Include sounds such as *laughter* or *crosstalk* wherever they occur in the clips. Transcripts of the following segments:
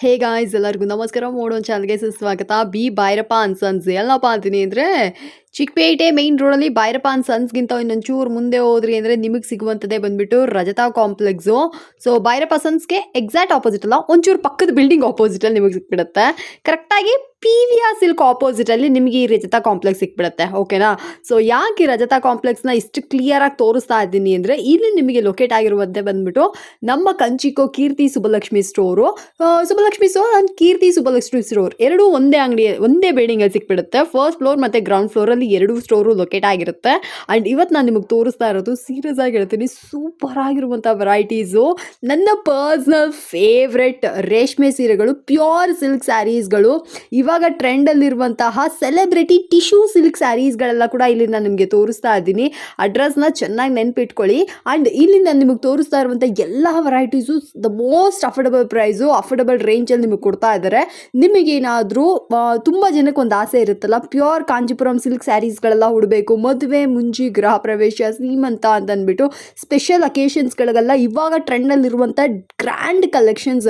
Hey guys ಎಲ್ಲರಿಗೂ ನಮಸ್ಕಾರ. ಮೋಡೋನ್ ಚಾನಲ್ಗೆ ಸುಸ್ವಾಗತ. ಬಿ ಭೈರಪ್ಪ ಅನ್ ಸನ್ಸ್ ಎಲ್ಲಪ್ಪ ಅಂತೀನಿ ಅಂದರೆ, ಚಿಕ್ಕಪೇಟೆ ಮೈನ್ ರೋಡಲ್ಲಿ ಭೈರಪ್ಪ ಅನ್ ಸನ್ಸ್ಗಿಂತ ಇನ್ನೊಂಚೂರು ಮುಂದೆ ಹೋದ್ರಿ ಅಂದರೆ ನಿಮಗೆ ಸಿಗುವಂಥದ್ದೇ ಬಂದ್ಬಿಟ್ಟು ರಜತಾ ಕಾಂಪ್ಲೆಕ್ಸು ಸೊ ಭೈರಪ್ಪ ಸನ್ಸ್ಗೆ ಎಕ್ಸಾಕ್ಟ್ ಆಪೋಸಿಟ್ ಅಲ್ಲ, ಒಂಚೂರು ಪಕ್ಕದ ಬಿಲ್ಡಿಂಗ್ ಆಪೋಸಿಟಲ್ಲಿ ನಿಮಗೆ ಸಿಕ್ಬಿಡುತ್ತೆ. ಕರೆಕ್ಟಾಗಿ ಪಿ ವಿ ಆರ್ ಸಿಲ್ಕ್ ಆಪೋಸಿಟಲ್ಲಿ ನಿಮಗೆ ಈ ರಜತಾ ಕಾಂಪ್ಲೆಕ್ಸ್ ಸಿಕ್ಬಿಡುತ್ತೆ ಓಕೆನಾ ಸೊ ಯಾಕೆ ರಜತಾ ಕಾಂಪ್ಲೆಕ್ಸ್ನ ಇಷ್ಟು ಕ್ಲಿಯರಾಗಿ ತೋರಿಸ್ತಾ ಇದ್ದೀನಿ ಅಂದರೆ ಇಲ್ಲಿ ನಿಮಗೆ ಲೊಕೇಟ್ ಆಗಿರುವಂತೆ ಬಂದ್ಬಿಟ್ಟು ನಮ್ಮ ಕಂಚಿಕೋ Keerthi Subbalakshmi store Subbalakshmi store and Keerthi Subbalakshmi store ಎರಡೂ ಒಂದೇ ಅಂಗಡಿ, ಒಂದೇ ಬಿಲ್ಡಿಂಗಲ್ಲಿ ಸಿಕ್ಬಿಡುತ್ತೆ. ಫಸ್ಟ್ ಫ್ಲೋರ್ ಮತ್ತು ಗ್ರೌಂಡ್ ಫ್ಲೋರಲ್ಲಿ ಎರಡೂ ಸ್ಟೋರು ಲೊಕೇಟ್ ಆಗಿರುತ್ತೆ. ಆ್ಯಂಡ್ ಇವತ್ತು ನಾನು ನಿಮಗೆ ತೋರಿಸ್ತಾ ಇರೋದು ಸೀರಿಯಸ್ ಆಗಿ ಹೇಳ್ತೀನಿ ಸೂಪರ್ ಆಗಿರುವಂಥ ವೆರೈಟೀಸು ನನ್ನ ಪರ್ಸ್ನಲ್ ಫೇವ್ರೆಟ್ ರೇಷ್ಮೆ ಸೀರೆಗಳು ಪ್ಯೂರ್ ಸಿಲ್ಕ್ ಸ್ಯಾರೀಸ್ಗಳು ಇವಾಗ ಟ್ರೆಂಡಲ್ಲಿರುವಂತಹ ಸೆಲೆಬ್ರಿಟಿ ಟಿಶ್ಯೂ ಸಿಲ್ಕ್ ಸ್ಯಾರೀಸ್ಗಳೆಲ್ಲ ಕೂಡ ಇಲ್ಲಿ ನಾನು ನಿಮಗೆ ತೋರಿಸ್ತಾ ಇದ್ದೀನಿ. ಅಡ್ರೆಸ್ನ ಚೆನ್ನಾಗಿ ನೆನ್ಪಿಟ್ಕೊಳ್ಳಿ. ಆ್ಯಂಡ್ ಇಲ್ಲಿ ನಾನು ನಿಮಗೆ ತೋರಿಸ್ತಾ ಇರುವಂಥ ಎಲ್ಲ varieties the most affordable price affordable ರೇಂಜಲ್ಲಿ ನಿಮಗೆ ಕೊಡ್ತಾ ಇದ್ದಾರೆ. ನಿಮಗೇನಾದರೂ ತುಂಬ ಜನಕ್ಕೆ ಒಂದು ಆಸೆ ಇರುತ್ತಲ್ಲ ಪ್ಯೂರ್ ಕಾಂಜಿಪುರಂ ಸಿಲ್ಕ್ ಸ್ಯಾರೀಸ್ಗಳೆಲ್ಲ ಉಡಬೇಕು, ಮದುವೆ, ಮುಂಜಿ, ಗೃಹ ಪ್ರವೇಶ ಸೀಮಂತ ಅಂತ ಅಂದ್ಬಿಟ್ಟು ಸ್ಪೆಷಲ್ ಅಕೇಶನ್ಸ್ಗಳಿಗೆಲ್ಲ ಇವಾಗ ಟ್ರೆಂಡಲ್ಲಿರುವಂಥ ಗ್ರ್ಯಾಂಡ್ ಕಲೆಕ್ಷನ್ಸ್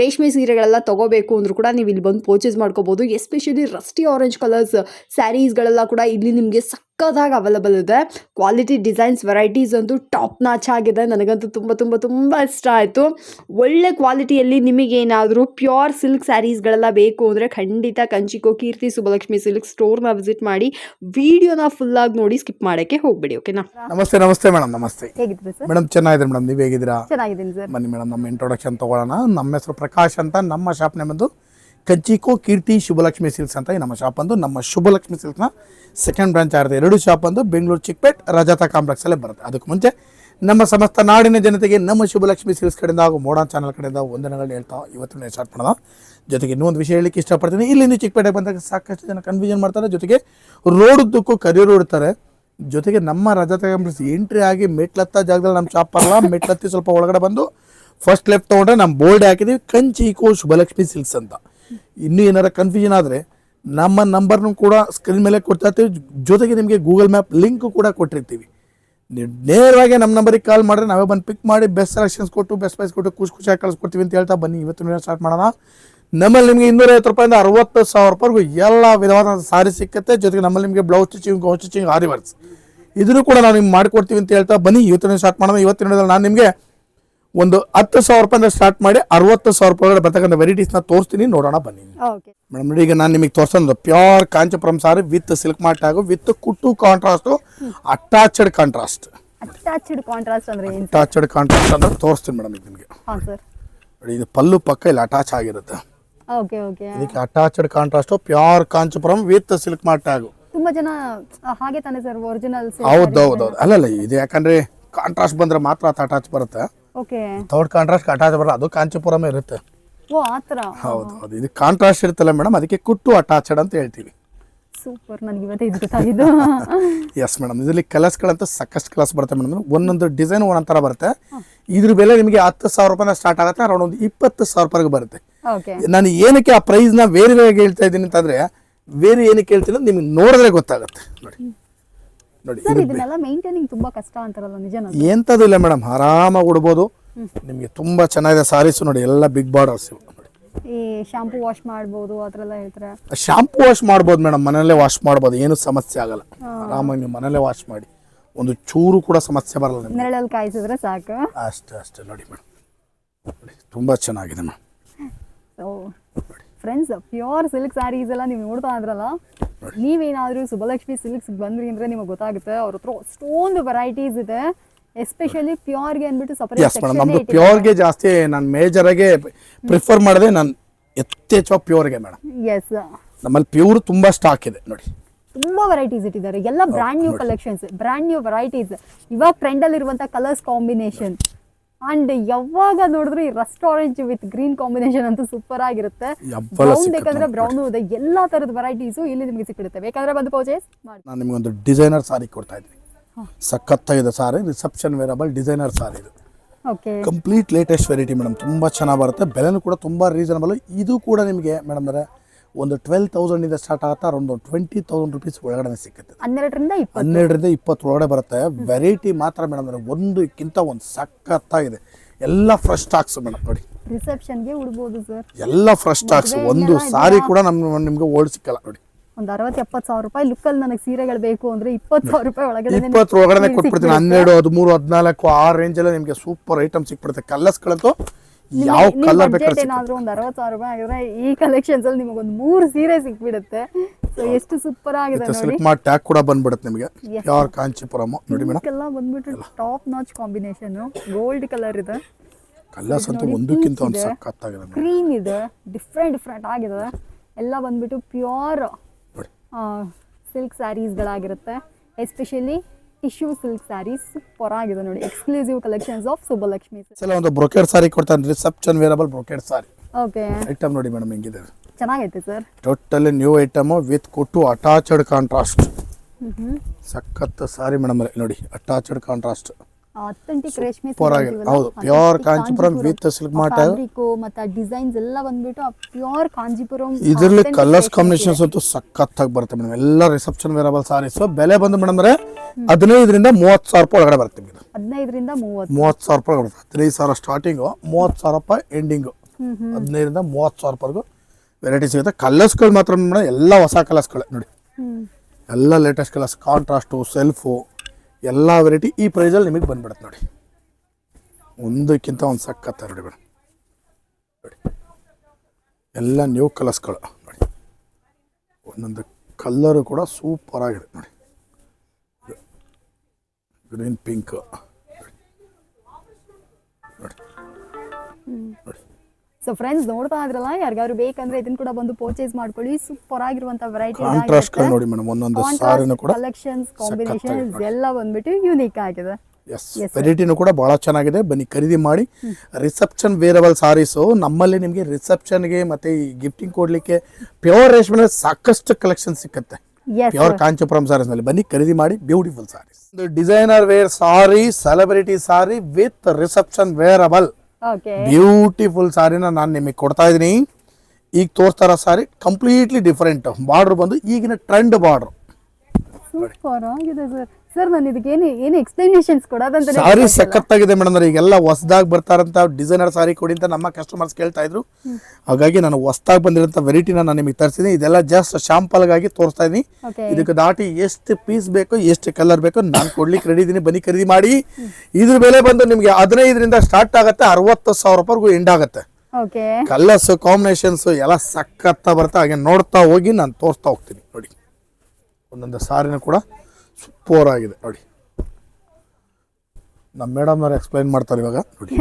ರೇಷ್ಮೆ ಸೀರೆಗಳೆಲ್ಲ ತಗೋಬೇಕು ಅಂದರೂ ಕೂಡ ನೀವು ಇಲ್ಲಿ ಬಂದು ಪರ್ಚೇಸ್ ಮಾಡ್ಕೋಬೋದು ಎಸ್ಪೆಷಲಿ ರಸ್ಟಿ ಆರೆಂಜ್ ಕಲರ್ಸ್ ಸ್ಯಾರೀಸ್ಗಳೆಲ್ಲ ಕೂಡ ಇಲ್ಲಿ ನಿಮಗೆ ಸಕ್ಕತ್ತಾಗಿ ಅವೈಲಬಲ್ ಇದೆ. ಕ್ವಾಲಿಟಿ ಡಿಸೈನ್ಸ್ ವೆರೈಟೀಸ್ ಅಂತೂ ಟಾಪ್ ನಾಚ್ ಆಗಿದೆ. ನನಗಂತೂ ತುಂಬ ತುಂಬ ತುಂಬ ಇಷ್ಟ ಆಯಿತು. ಒಳ್ಳೆ ಕ್ವಾಲಿಟಿಯಲ್ಲಿ ನಿಮಗೇನಾದರೂ ಪ್ಯೂರ್ ಸಿಲ್ಕ್ ಸ್ಯಾರೀಸ್ಗಳೆಲ್ಲ ಬೇಕು ಅಂದರೆ ಖಂಡಿತ ಕಂಚಿಕೋ ಕೀರ್ತಿ ಸುಬ್ಬಲಕ್ಷ್ಮಿ ಸಿಲ್ಕ್ ಸ್ಟೋರ್ನ ವಿಸಿಟ್ ಮಾಡಿ. ವಿಡಿಯೋನ ಫುಲ್ಲಾಗಿ ನೋಡಿ ಸ್ಕಿಪ್ ಮಾಡೋಕ್ಕೆ ಹೋಗ್ಬೇಡಿ ಓಕೆನಾ ನಮಸ್ತೆ ನಮಸ್ತೆ ಮೇಡಮ್ ನಮಸ್ತೆ. ಸರ್? ಮೇಡಮ್ ಚೆನ್ನಾಗಿದೆ ಮೇಡಮ್ ನೀವು ಹೇಗಿದ್ದೀರಾ? ಚೆನ್ನಾಗಿದ್ದೀನಿ ಸರ್. ಬನ್ನಿ ಮೇಡಮ್ ನಮ್ಮ ಇಂಟ್ರೊಡಕ್ಷನ್ ತಗೊಳ್ಳೋಣ. ನಮ್ಮ ಹೆಸರು ಪ್ರಕಾಶ್ ಅಂತ ನಮ್ಮ ಶಾಪ್ ಬಂದು ಕಂಚಿಕೋ ಕೀರ್ತಿ, ಶುಭಲಕ್ಷ್ಮಿ ಸಿಲ್ಕ್ಸ್ ಅಂತ ನಮ್ಮ ಶಾಪ್ ಅಂದು. ನಮ್ಮ ಶುಭಲಕ್ಷ್ಮಿ ಸಿಲ್ಕ್ನ ಸೆಕೆಂಡ್ ಬ್ರಾಂಚ್ ಆಗಿದೆ ಎರಡು ಶಾಪ್ ಅಂದು ಬೆಂಗಳೂರು, ಚಿಕ್ಕಪೇಟ್, ರಜತಾ ಕಾಂಪ್ಲೆಕ್ಸಲ್ಲೇ ಬರುತ್ತೆ. ಅದಕ್ಕೆ ಮುಂಚೆ ನಮ್ಮ ಸಮಸ್ತ ನಾಡಿನ ಜನತೆಗೆ ನಮ್ಮ ಶುಭಲಕ್ಷ್ಮಿ ಸಿಲ್ಕ್ಸ್ ಕಡೆಯಿಂದ ಹಾಗೂ ಮೋಡಾ ಚಾನಲ್ ಕಡೆಯಿಂದ ವಂದನೆಗಳು ಹೇಳ್ತಾ ಇವತ್ತಿನ ಸ್ಟಾರ್ಟ್ ಮಾಡೋಣ. ಜೊತೆಗೆ ಇನ್ನೊಂದು ವಿಷಯ ಹೇಳಲಿಕ್ಕೆ ಇಷ್ಟಪಡ್ತೀನಿ. ಇಲ್ಲಿಂದ ಚಿಕ್ಕಪೇಟೆಗೆ ಬಂದಾಗ ಸಾಕಷ್ಟು ಜನ ಕನ್ಫ್ಯೂಷನ್ ಮಾಡ್ತಾರೆ. ಜೊತೆಗೆ ರೋಡ್ ಉದ್ದಕ್ಕೂ ಕರಿಯರು ಇಡ್ತಾರೆ ಜೊತೆಗೆ ನಮ್ಮ ರಾಜಾತ ಕಾಂಪ್ಲೆಕ್ಸ್ ಎಂಟ್ರಿ ಆಗಿ ಮೆಟ್ಲತ್ತ ಜಾಗದಲ್ಲಿ ನಮ್ಮ ಶಾಪ್ ಬರಲ್ಲ ಮೆಟ್ಲತ್ತಿ ಸ್ವಲ್ಪ ಒಳಗಡೆ ಬಂದು ಫಸ್ಟ್ ಲೆಫ್ಟ್ ತೊಗೊಂಡ್ರೆ ನಮ್ಮ ಬೋರ್ಡ್ ಹಾಕಿದ್ದೀವಿ ಕಂಚಿ ಕೋ ಶುಭಲಕ್ಷ್ಮಿ ಸಿಲ್ಕ್ಸ್ ಅಂತ. ಇನ್ನೂ ಏನಾರ ಕನ್ಫ್ಯೂಷನ್ ಆದರೆ ನಮ್ಮ ನಂಬರ್ನು ಕೂಡ ಸ್ಕ್ರೀನ್ ಮೇಲೆ ಕೊಡ್ತಾ ಇರ್ತೀವಿ. ಜೊತೆಗೆ ನಿಮಗೆ ಗೂಗಲ್ ಮ್ಯಾಪ್ ಲಿಂಕ್ ಕೂಡ ಕೊಟ್ಟಿರ್ತೀವಿ. ನೇರವಾಗಿ ನಮ್ಮ ನಂಬರಿಗೆ ಕಾಲ್ ಮಾಡಿದ್ರೆ ನಾವೇ ಬಂದು ಪಿಕ್ ಮಾಡಿ ಬೆಸ್ಟ್ ಸೆಲೆಕ್ಷನ್ಸ್ ಕೊಟ್ಟು ಬೆಸ್ಟ್ ಪ್ರೈಸ್ ಕೊಟ್ಟು ಖುಷಿ ಖುಷಿಯಾಗಿ ಕಳಿಸ್ಕೊಡ್ತೀವಿ ಅಂತ ಹೇಳ್ತಾ ಬನ್ನಿ. ಇವತ್ತು ಸ್ಟಾರ್ಟ್ ಮಾಡೋಣ. ನಮ್ಮಲ್ಲಿ ನಿಮಗೆ ಇನ್ನೂರೈವತ್ತು ರೂಪಾಯಿಂದ ಅರವತ್ತು ಸಾವಿರ ರೂಪಾಯಿಗೂ ಎಲ್ಲ ವಿಧವಾದ ಸಾರಿ ಸಿಕ್ಕತ್ತೆ. ಜೊತೆಗೆ ನಮ್ಮಲ್ಲಿ ನಿಮಗೆ blouse stitching gown stitching aari works ಇದನ್ನು ಕೂಡ ನಾವು ನಿಮ್ಗೆ ಮಾಡಿಕೊಡ್ತೀವಿ ಅಂತ ಹೇಳ್ತಾ ಬನ್ನಿ. ಇವತ್ತಿನ ಸ್ಟಾರ್ಟ್ ಮಾಡೋಣ. ಇವತ್ತಿನ ನಾನು ನಿಮಗೆ ಒಂದು ಹತ್ತು ಸಾವಿರ ರೂಪಾಯಿಂದ ಸ್ಟಾರ್ಟ್ ಮಾಡಿ ಅರವತ್ತು ಸಾವಿರ ರೂಪಾಯಿ ಬರ್ತಕ್ಕಂಥ ವೆರೈಟೀಸ್ನ ತೋರಿಸ್ತೀನಿ. ನೋಡೋಣ ಬನ್ನಿ. ಮೇಡಮ್ ನೋಡಿ ಈಗ ನಾನು ನಿಮಗೆ ತೋರಿಸೋದು. Pure Kanchipuram sari with silk mark ಆಗು with kuttu contrast attached contrast attached contrast ಅಂದ್ರೆ ಅಟ್ಯಾಚ್ಡ್ ಕಾಂಟ್ರಾಸ್ಟ್ ಅಂದ್ರೆ ತೋರಿಸ್ತೀನಿ ಮೇಡಮ್ ಇದು ನಿಮಗೆ. ಹಾಂ ಸರ್ ನೋಡಿ ಇದು ಪಲ್ಲು ಪಕ್ಕ ಇಲ್ಲಿ ಅಟ್ಯಾಚ್ ಆಗಿರುತ್ತೆ. ಓಕೆ ಓಕೆ ಇದಕ್ಕೆ attached contrast pure Kanchipuram with silk mark ಹಾಗೂ. ತುಂಬಾ ಜನ ಹಾಗೆ ತಾನೆ ಸರ್ ಒರಿಜಿನಲ್ ಹೌದು ಹೌದು ಹೌದು. ಅಲ್ಲಲ್ಲ ಇದು ಯಾಕಂದ್ರೆ ಕಾಂಟ್ರಾಸ್ಟ್ ಬಂದ್ರೆ ಮಾತ್ರ ಅಟ್ಯಾಚ್ ಬರುತ್ತೆ. ಓಕೆ ತೌಡ್ ಕಾಂಟ್ರಾಸ್ಟ್ ಅಟ್ಯಾಚ್ ಬರಲ್ಲ ಅದು ಕಾಂಚಿಪುರಂ ಇರುತ್ತೆ. ಓ ಆ ಥರ? ಹೌದು ಹೌದು. ಇದು ಕಾಂಟ್ರಾಸ್ಟ್ ಇರುತ್ತಲ್ಲ ಮೇಡಮ್ ಅದಕ್ಕೆ ಕುಟ್ಟು ಅಟ್ಯಾಚ್ಡ್ ಅಂತ ಹೇಳ್ತೀವಿ. ಸೂಪರ್ ನನಗೆ ಇವತ್ತೇ ಇದು ಗೊತ್ತಾಗಿದ್ದು ಎಸ್ *laughs* ಮೇಡಮ್ ಇದರಲ್ಲಿ ಕಲರ್ಸ್ಗಳಂತ ಸಾಕಷ್ಟು ಕಲರ್ಸ್ ಬರುತ್ತೆ ಮೇಡಮ್ ಒಂದೊಂದು ಡಿಸೈನ್ ಒಂದೊಂದು ಥರ ಬರುತ್ತೆ. ಇದ್ರ ಬೆಲೆ ನಿಮಗೆ ಹತ್ತು ಸಾವಿರ ರೂಪಾಯಿನ ಸ್ಟಾರ್ಟ್ ಆಗುತ್ತೆ ಅರೌಂಡ್ ಒಂದು ಇಪ್ಪತ್ತು ಸಾವಿರ ರೂಪಾಯಿಗೆ ಬರುತ್ತೆ. ನಾನು ಏನಕ್ಕೆ ಆ ಪ್ರೈಸ್ನ ಬೇರೆ ಬೇರೆ ಹೇಳ್ತಾ ಇದ್ದೀನಿ ಅಂತಂದರೆ ಬೇರೆ ಏನಕ್ಕೆ ಹೇಳ್ತೀನಿ ನಿಮಗೆ ನೋಡಿದ್ರೆ ಗೊತ್ತಾಗುತ್ತೆ. ನೋಡಿ. ನೋಡಿ ಸರ್ ಇದನ್ನೆಲ್ಲ ಮೇಂಟೈನಿಂಗ್ ತುಂಬಾ ಕಷ್ಟ ಅಂತಾರಲ್ಲ ನಿಜನಾ ಎಂಥದ್ದು ಇಲ್ಲ ಮೇಡಮ್ ಆರಾಮಾಗಿ ಉಡ್ಬೋದು. ನಿಮಗೆ ತುಂಬ ಚೆನ್ನಾಗಿದೆ ಸಾರೀಸು ನೋಡಿ ಎಲ್ಲ ಬಿಗ್ ಬಾರ್ಡರ್ಸ್ ಈ ಶಾಂಪೂ ವಾಶ್ ಮಾಡ್ಬೋದು ಎಲ್ಲ ಹೇಳ್ತಾರೆ? ಶಾಂಪೂ ವಾಶ್ ಮಾಡ್ಬೋದು ಮೇಡಮ್ ಮನೆಯಲ್ಲೇ ವಾಶ್ ಮಾಡ್ಬೋದು ಏನು ಸಮಸ್ಯೆ ಆಗಲ್ಲ. ಆರಾಮಾಗಿ ನೀವು ಮನೆಯಲ್ಲೇ ವಾಶ್ ಮಾಡಿ. ಒಂದು ಚೂರು ಕೂಡ ಸಮಸ್ಯೆ ಬರಲ್ಲ ನಿಮಗೆ. ನೆರಳಲ್ಲಿ ಕಾಯಿಸಿದ್ರೆ ಸಾಕು. ಅಷ್ಟೇ ಅಷ್ಟೇ ನೋಡಿ ಮೇಡಮ್. ನೋಡಿ ತುಂಬ ಚೆನ್ನಾಗಿದೆ madam. Friends pure silk saris ಎಲ್ಲ ನೀವು ನೋಡ್ತಾ ಇದ್ರಲ್ಲ? ನೀವೇನಾದರೂ ಸುಬ್ಬಲಕ್ಷ್ಮಿ ಸಿಲ್ಕ್ಸ್ ಬಂದ್ರಿ ಅಂದರೆ ನಿಮಗೆ ಗೊತ್ತಾಗುತ್ತೆ ಅವ್ರ ಹತ್ರ ಅಷ್ಟೊಂದು ವೆರೈಟೀಸ್ ಇದೆ. ಎಸ್ಪೆಷಲಿ ಪ್ಯೂರ್ಗೆ ಅಂದ್ಬಿಟ್ಟು ಸಪರೇಟ್ ಮೇಡಮ್ ನಮ್ಮದು ಪ್ಯೂರ್ಗೆ ಜಾಸ್ತಿ ನಾನು ಆಗಿ ಪ್ರಿಫರ್ ಮಾಡಿದೆ. ನಾನು ಯಥೇಚ್ಛವಾಗಿ ಪ್ಯೂರ್ಗೆ ಮೇಡಮ್ ಎಸ್ ನಮ್ಮಲ್ಲಿ ಪ್ಯೂರ್ ತುಂಬ ಸ್ಟಾಕ್ ಇದೆ ನೋಡಿ. ತುಂಬಾ ವೆರೈಟೀಸ್ ಇಟ್ಟಿದ್ದಾರೆ. ಎಲ್ಲ brand new collections brand new varieties ಇವಾಗ ಟ್ರೆಂಡ್ ಅಲ್ಲಿ ಇರುವಂತ ಕಲರ್ಸ್ ಕಾಂಬಿನೇಷನ್ ಅಂಡ್ ಯಾವಾಗ ನೋಡಿದ್ರು ಈ rust orange with green combination ಅಂತೂ ಸೂಪರ್ ಆಗಿರುತ್ತೆ. ಬ್ರೌನ್ ಬೇಕಂದ್ರೆ. ಬ್ರೌನ್ ಇದೆ. ಎಲ್ಲಾ ತರದ ವೆರೈಟೀಸು ಇಲ್ಲಿ ನಿಮಗೆ ಸಿಕ್ಕಿರುತ್ತೆ ಬೇಕಾದ್ರೆ ಬಂದು ಪರ್ಚೇಸ್ ಮಾಡಿ. ನಾನು ನಿಮಗೊಂದು ಡಿಸೈನರ್ ಸಾರಿ ಕೊಡ್ತಾ ಇದ್ದೀನಿ. ಸಖತ್ತಾಗಿದೆ sari reception wearable designer sari ಇದು. Okay complete latest variety madam ತುಂಬಾ ಚೆನ್ನಾಗಿ ಬರುತ್ತೆ. ಬೆಲೆನೂ ಕೂಡ ತುಂಬಾ ರೀಸನಬಲ್ ಇದು ಕೂಡ ನಿಮಗೆ ಮೇಡಮ್ ಅಂದರೆ ಒಂದು ಟ್ವೆಲ್ ತೌಸಂಡಿಂದ ಸ್ಟಾರ್ಟ್ ಆಗುತ್ತೆ ಒಂದು ಟ್ವೆಂಟಿ ತೌಸಂಡ್ ರುಪೀಸ್ ಒಳಗಡೆ ಸಿಕ್ಕುತ್ತೆ. ಹನ್ನೆರಡರಿಂದ ಹನ್ನೆರಡರಿಂದ ಇಪ್ಪತ್ತು ಒಳಗಡೆ ಬರುತ್ತೆ. ವೆರೈಟಿ ಮಾತ್ರ ಮೇಡಮ್ ಒಂದು ಒಂದಕ್ಕಿಂತ ಒಂದು ಸಖತ್ತಾಗಿದೆ. ಎಲ್ಲ ಫ್ರೆಶ್ ಸ್ಟಾಕ್ಸ್ ಮೇಡಮ್ ನೋಡಿ. ರಿಸೆಪ್ಷನ್ಗೆ ಉಡ್ಬೋದು ಸರ್ ಎಲ್ಲ ಫ್ರೆಶ್ ಸ್ಟಾಕ್ಸ್ ಒಂದು ಸಾರಿ ಕೂಡ ನಮ್ಮ ನಿಮ್ಗೆ ಓಲ್ಡ್ ಸಿಕ್ಕಲ್ಲ ನೋಡಿ. ಒಂದು ಅರವತ್ತು ಎಪ್ಪತ್ತು ಸಾವಿರ ರೂಪಾಯಿ ಲುಕ್ಕಲ್ಲಿ ನನಗೆ ಸೀರೆಗಳು ಬೇಕು ಅಂದ್ರೆ ಇಪ್ಪತ್ತು ಸಾವಿರ ರೂಪಾಯಿ ಒಳಗಡೆ ಇಪ್ಪತ್ತು ಒಳಗಡೆ ಕೊಟ್ಬಿಡ್ತೀನಿ. ಹನ್ನೆರಡು ಹದಿಮೂರು ಹದಿನಾಲ್ಕು ಆ ರೇಂಜಲ್ಲೇ ನಿಮಗೆ ಸೂಪರ್ ಐಟಮ್ ಸಿಕ್ಬಿಡುತ್ತೆ. ಕಲರ್ಸ್ಗಳಂತೂ ಯಾವ ಕಲರ್ ಬೇಕಾದ್ರೆ. ಏನಾದ್ರು ಒಂದು ಅರವತ್ತು ಸಾವಿರ ರೂಪಾಯಿ ಆಗಿದ್ರೆ ಈ ಕಲೆಕ್ಷನ್ಸ್ ಅಲ್ಲಿ ನಿಮಗೆ ಒಂದು ಮೂರು ಸೀರೆ ಸಿಕ್ಬಿಡುತ್ತೆ ಸೊ ಎಷ್ಟು ಸೂಪರ್ ಆಗಿದೆ ನೋಡಿ. ಮಾರ್ಟ್ ಟ್ಯಾಗ್ ಕೂಡ ಬಂದ್ಬಿಡುತ್ತೆ ನಿಮಗೆ. ಯಾರ್ ಪ್ಯೂರ್ ಕಾಂಚಿಪುರಮ್ ನೋಡಿ ಮೇಡಮ್ ಎಲ್ಲ. ಬಂದ್ಬಿಟ್ಟು top notch combination gold colour ಇದೆ ಕಲರ್ಸ್ ಅಂತೂ ಒಂದಕ್ಕಿಂತ ಒಂದು. ಸಖತ್ತಾಗಿದೆ. ಕ್ರೀಮ್ ಇದೆ. ಡಿಫ್ರೆಂಟ್ ಡಿಫ್ರೆಂಟ್ ಆಗಿದೆ. ಎಲ್ಲ ಬಂದ್ಬಿಟ್ಟು pure silk ಸ್ಯಾರೀಸ್ಗಳಾಗಿರುತ್ತೆ especially tissue silk saris super ಆಗಿದೆ ನೋಡಿ ಎಕ್ಸ್ಕ್ಲೂಸಿವ್ ಕಲೆಕ್ಷನ್ಸ್ ಆಫ್ ಸುಬ್ಬಲಕ್ಷ್ಮಿ ಸಲ ಒಂದು ಬ್ರೋಕೆಟ್ ಸಾರಿ ಕೊಡ್ತಾನೆ reception wearable brocade sari okay item ನೋಡಿ ಮೇಡಮ್ ಹೆಂಗಿದೆ. ಚೆನ್ನಾಗೈತೆ sir totally new item with ಕೊಟ್ಟು ಅಟ್ಯಾಚ್ಡ್ ಕಾಂಟ್ರಾಸ್ಟ್ ಸಖತ್ ಸಾರಿ ಮೇಡಮ್ ನೋಡಿ ಅಟ್ಯಾಚ್ಡ್ ಕಾಂಟ್ರಾಸ್ಟ್ ಅಥೆಂಟಿಕ್ ರೇಷ್ಮೆ. ಹೌದು, ಪ್ಯೂರ್ ಕಾಂಜಿಪುರಂ ಸಿಲ್ಕ್. ಮತ್ತೆ ಡಿಸೈನ್ಸ್ ಎಲ್ಲ ಬಂದ್ಬಿಟ್ಟು ಪ್ಯೂರ್ ಕಾಂಜಿಪುರಂ ಇದರಲ್ಲಿ ಕಲರ್ಸ್ ಕಾಂಬಿನೇಷನ್ಸ್ ಅಂತೂ ಸಖತ್ತಾಗಿ ಬರುತ್ತೆ ಮೇಡಮ್ ಎಲ್ಲ ರಿಸೆಪ್ಷನ್ ವೇರಬಲ್ ಸಾರೀಸ್ ಬೆಲೆ ಬಂದು ಮೇಡಮ್ ಹದಿನೈದರಿಂದ ಮೂವತ್ತು ಸಾವಿರ ರೂಪಾಯಿ ಒಳಗಡೆ ಬರುತ್ತೆ ಹದಿನೈದರಿಂದ ಮೂವತ್ತು. ಮೂವತ್ತು ಸಾವಿರ ರೂಪಾಯಿ ಹದಿನೈದು ಸಾವಿರ ಸ್ಟಾರ್ಟಿಂಗು ಮೂವತ್ತು ಸಾವಿರ ರೂಪಾಯಿ ಎಂಡಿಂಗು ಹದಿನೈದರಿಂದ ಮೂವತ್ತು ಸಾವಿರ ರೂಪಾಯಿಗೂ ವೆರೈಟಿ ಸಿಗುತ್ತೆ. ಕಲರ್ಸ್ಗಳು ಮಾತ್ರ ಮೇಡಮ್ ಎಲ್ಲ ಹೊಸ ಕಲರ್ಸ್ಗಳೇ ನೋಡಿ. ಎಲ್ಲ ಲೇಟೆಸ್ಟ್ ಕಲರ್ಸ್ ಕಾಂಟ್ರಾಸ್ಟು ಸೆಲ್ಫು ಎಲ್ಲ ವೆರೈಟಿ ಈ ಪ್ರೈಸಲ್ಲಿ ನಿಮಗೆ ಬಂದ್ಬಿಡುತ್ತೆ ನೋಡಿ ಒಂದಕ್ಕಿಂತ ಒಂದು ಸಖತ್ತ ನೋಡಿ ಮೇಡಮ್ ನೋಡಿ ಎಲ್ಲ ನ್ಯೂ ಕಲರ್ಸ್ಗಳು ನೋಡಿ ಒಂದೊಂದು ಕಲ್ಲರು ಕೂಡ ಸೂಪರ್ ಆಗಿದೆ ನೋಡಿ ಗ್ರೀನ್ ಪಿಂಕ್ ನೋಡಿ ನೋಡಿ ಸೊ ಫ್ರೆಂಡ್ಸ್ ನೋಡ್ತಾ ಇದ್ರಲ್ಲ ಯಾರಿಗಾದ್ರು ಬೇಕಂದ್ರೆ ಇದನ್ನ ಕೂಡ ಬಂದು ಪರ್ಚೇಸ್ ಮಾಡ್ಕೊಳ್ಳಿ. ಸೂಪರ್ ಆಗಿರುವಂತ ವೆರೈಟಿ ಕಾಂಟ್ರಾಸ್ಟ್ಗಳು ನೋಡಿ ಮೇಡಮ್ ಒಂದೊಂದು ಸಾರಿನೂ ಕೂಡ ಕಲೆಕ್ಷನ್ಸ್ ಕಾಂಬಿನೇಷನ್ಸ್ ಎಲ್ಲ ಬಂದ್ಬಿಟ್ಟು ಯುನೀಕ್ ಆಗಿದೆ. ಎಸ್ ವೆರೈಟಿನೂ ಕೂಡ ಭಾಳ ಚೆನ್ನಾಗಿದೆ. ಬನ್ನಿ ಖರೀದಿ ಮಾಡಿ. ರಿಸೆಪ್ಷನ್ ವೇರಬಲ್ ಸಾರೀಸು ನಮ್ಮಲ್ಲಿ ನಿಮಗೆ ರಿಸೆಪ್ಷನ್ಗೆ ಮತ್ತೆ ಈ ಗಿಫ್ಟಿಂಗ್ ಕೊಡ್ಲಿಕ್ಕೆ ಪ್ಯೂರ್ ರೇಷ್ಮೆ ಸಾಕಷ್ಟು ಕಲೆಕ್ಷನ್ ಸಿಕ್ಕತ್ತೆ. ಪ್ಯೂರ್ ಕಾಂಚೀಪುರಂ ಸಾರೀಸ್ನಲ್ಲಿ. ಬನ್ನಿ ಖರೀದಿ ಮಾಡಿ. Beautiful saris designer wear sari celebrity sari with reception wearable beautiful ಸಾರಿನ ನಾನು ನಿಮಗೆ ಕೊಡ್ತಾ ಇದ್ದೀನಿ. ಈಗ ತೋರಿಸ್ತಾರ ಸಾರಿ ಕಂಪ್ಲೀಟ್ಲಿ ಡಿಫರೆಂಟ್ ಬಾರ್ಡರ್ ಬಂದು ಈಗಿನ ಟ್ರೆಂಡ್ ಬಾರ್ಡರ್ ಸರ್ ನಾನು ಇದಕ್ಕೆ ಏನು ಏನು ಎಕ್ಸ್ಪ್ಲನೇಷನ್ಸ್ ಕೊಡೋದಂತ ಸಾರಿ ಸಖತ್ತಾಗಿದೆ ಮೇಡಮ್ ಈಗೆಲ್ಲ ಹೊಸದಾಗಿ ಬರ್ತಾರಂತ ಡಿಸೈನರ್ ಸಾರಿ ಕೊಡಿ ಅಂತ ನಮ್ಮ ಕಸ್ಟಮರ್ಸ್ ಕೇಳ್ತಾ ಇದ್ರು. ಹಾಗಾಗಿ ನಾನು ಹೊಸದಾಗಿ ಬಂದಿರೋಂಥ ವೆರೈಟಿನ ನಾನು ನಿಮಗೆ ತರಿಸಿದ್ದೀನಿ ಇದೆಲ್ಲ ಜಸ್ಟ್ ಶಾಂಪಲ್ಗಾಗಿ ತೋರಿಸ್ತಾ ಇದ್ದೀನಿ. ಇದಕ್ಕೆ ದಾಟಿ ಎಷ್ಟು ಪೀಸ್ ಬೇಕು ಎಷ್ಟು ಕಲರ್ ಬೇಕು ನಾನು ಕೊಡ್ಲಿಕ್ಕೆ ರೆಡಿ ಇದ್ದೀನಿ. ಬನ್ನಿ ಖರೀದಿ ಮಾಡಿ. ಇದ್ರ ಬೆಲೆ ಬಂದು ನಿಮಗೆ ಹದಿನೈದರಿಂದ ಸ್ಟಾರ್ಟ್ ಆಗುತ್ತೆ ಅರವತ್ತು ಸಾವಿರ ರೂಪಾಯಿಗೂ ಎಂಡ್ ಆಗುತ್ತೆ. ಕಲರ್ಸ್ ಕಾಂಬಿನೇಷನ್ಸ್ ಎಲ್ಲ ಸಖತ್ತ ಬರುತ್ತೆ. ಹಾಗೆ ನೋಡ್ತಾ ಹೋಗಿ ನಾನು ತೋರಿಸ್ತಾ ಹೋಗ್ತೀನಿ. ನೋಡಿ. ಒಂದೊಂದು ಸಾರಿನೂ ಕೂಡ ಸೂಪರ್ ಆಗಿದೆ ನೋಡಿ. ನಮ್ಮ ಮೇಡಮ್ ಅವ್ರು ಎಕ್ಸ್ಪ್ಲೈನ್ ಮಾಡ್ತಾರೆ ಇವಾಗ ನೋಡಿ.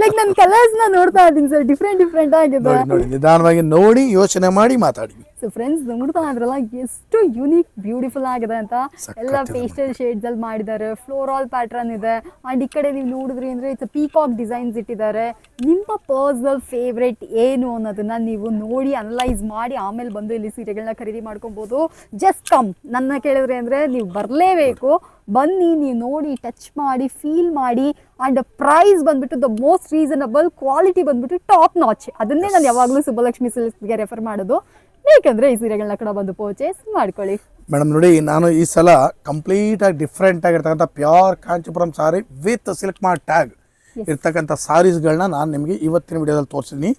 ಲೈಕ್ ನನ್ನ ಕಲರ್ಸ್ನ ನೋಡ್ತಾ ಇದ್ದೀನಿ ಸರ್ ಡಿಫ್ರೆಂಟ್ ಡಿಫ್ರೆಂಟ್ ಆಗಿದೆ. ನೋಡಿ ನಿಧಾನವಾಗಿ ನೋಡಿ ಯೋಚನೆ ಮಾಡಿ ಮಾತಾಡಿ. ಸೊ ಫ್ರೆಂಡ್ಸ್ ನೋಡ್ತಾ ಇದ್ರಲ್ಲ ಎಷ್ಟು ಯುನೀಕ್ ಬ್ಯೂಟಿಫುಲ್ ಆಗಿದೆ ಅಂತ. ಎಲ್ಲ ಪೇಸ್ಟಲ್ ಶೇಡ್ಸ್ ಅಲ್ಲಿ ಮಾಡಿದ್ದಾರೆ. ಫ್ಲೋರಾಲ್ ಪ್ಯಾಟರ್ನ್ ಇದೆ. ಅಂಡ್ ಈ ಕಡೆ ನೀವು ನೋಡಿದ್ರಿ ಅಂದ್ರೆ ಇಟ್ಸ್ ಪೀಕಾಕ್ ಡಿಸೈನ್ಸ್ ಇಟ್ಟಿದ್ದಾರೆ. ನಿಮ್ಮ ಪರ್ಸನಲ್ ಫೇವ್ರೆಟ್ ಏನು ಅನ್ನೋದನ್ನ ನೀವು ನೋಡಿ ಅನಲೈಸ್ ಮಾಡಿ ಆಮೇಲೆ ಬಂದು ಇಲ್ಲಿ ಸೀರೆಗಳನ್ನ ಖರೀದಿ ಮಾಡ್ಕೊಬೋದು. ಜಸ್ಟ್ ಕಮ್ ನನ್ನ ಕೇಳಿದ್ರೆ ಅಂದ್ರೆ ನೀವು ಬರಲೇಬೇಕು. ಬನ್ನಿ ನೀವು ನೋಡಿ ಟಚ್ ಮಾಡಿ ಫೀಲ್ ಮಾಡಿ ಅಂಡ್ ಪ್ರೈಸ್ ಬಂದ್ಬಿಟ್ಟು ದ ಮೋಸ್ಟ್ ರೀಸನಬಲ್ ಕ್ವಾಲಿಟಿ ಬಂದ್ಬಿಟ್ಟು ಟಾಪ್ ನಾಚ್ ಅದನ್ನೇ ನಾನು ಯಾವಾಗಲೂ ಸುಬ್ಬಲಕ್ಷ್ಮಿ ಸಿಲ್ಕ್ಸ್ಗೆ ರೆಫರ್ ಮಾಡೋದು. ಬೇಕಂದ್ರೆ ಈ ಸೀರೆಗಳನ್ನ ಕೂಡ ಬಂದು ಪರ್ಚೇಸ್ ಮಾಡ್ಕೊಳ್ಳಿ. ಮೇಡಮ್ ನೋಡಿ ನಾನು ಈ ಸಲ ಕಂಪ್ಲೀಟಾಗಿ ಡಿಫ್ರೆಂಟ್ ಆಗಿರ್ತಕ್ಕಂಥ pure Kanchipuram sari with silk mark tag ಇರ್ತಕ್ಕಂಥ ಸಾರೀಸ್ಗಳನ್ನ ನಾನು ನಿಮಗೆ ಇವತ್ತಿನ ವಿಡಿಯೋದಲ್ಲಿ ತೋರಿಸಿದ್ದೀನಿ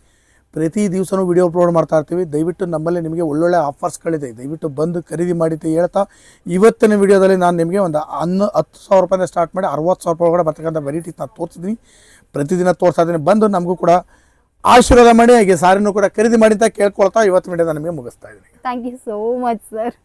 ಪ್ರತಿ ದಿವಸನೂ ವಿಡಿಯೋ ಅಪ್ಲೋಡ್ ಮಾಡ್ತಾ ಇರ್ತೀವಿ. ದಯವಿಟ್ಟು ನಮ್ಮಲ್ಲಿ ನಿಮಗೆ ಒಳ್ಳೊಳ್ಳೆ ಆಫರ್ಸ್ಗಳಿದೆ ದಯವಿಟ್ಟು ಬಂದು ಖರೀದಿ ಮಾಡಿ ಅಂತ ಹೇಳ್ತಾ ಇವತ್ತಿನ ವಿಡಿಯೋದಲ್ಲಿ ನಾನು ನಿಮಗೆ ಒಂದು ಹನ್ನು ಹತ್ತು ಸಾವಿರ ರೂಪಾಯಿಂದ ಸ್ಟಾರ್ಟ್ ಮಾಡಿ ಅರವತ್ತು ಸಾವಿರ ರೂಪಾಯಿ ಒಳಗಡೆ ಬರ್ತಕ್ಕಂಥ ವೆರೈಟೀಸ್ ನಾನು ತೋರಿಸಿದ್ದೀನಿ ಪ್ರತಿದಿನ ತೋರಿಸ್ತಾ ಇದ್ದೀನಿ. ಬಂದು ನಮಗೂ ಕೂಡ ಆಶೀರ್ವಾದ ಮಾಡಿ ಹಾಗೆ ಸಾರಿನೂ ಕೂಡ ಖರೀದಿ ಮಾಡಿ ಅಂತ ಕೇಳ್ಕೊಳ್ತಾ ಇವತ್ತು ವಿಡಿಯೋದ ನಮಗೆ ಮುಗಿಸ್ತಾ ಇದ್ದೀನಿ. Thank you so much sir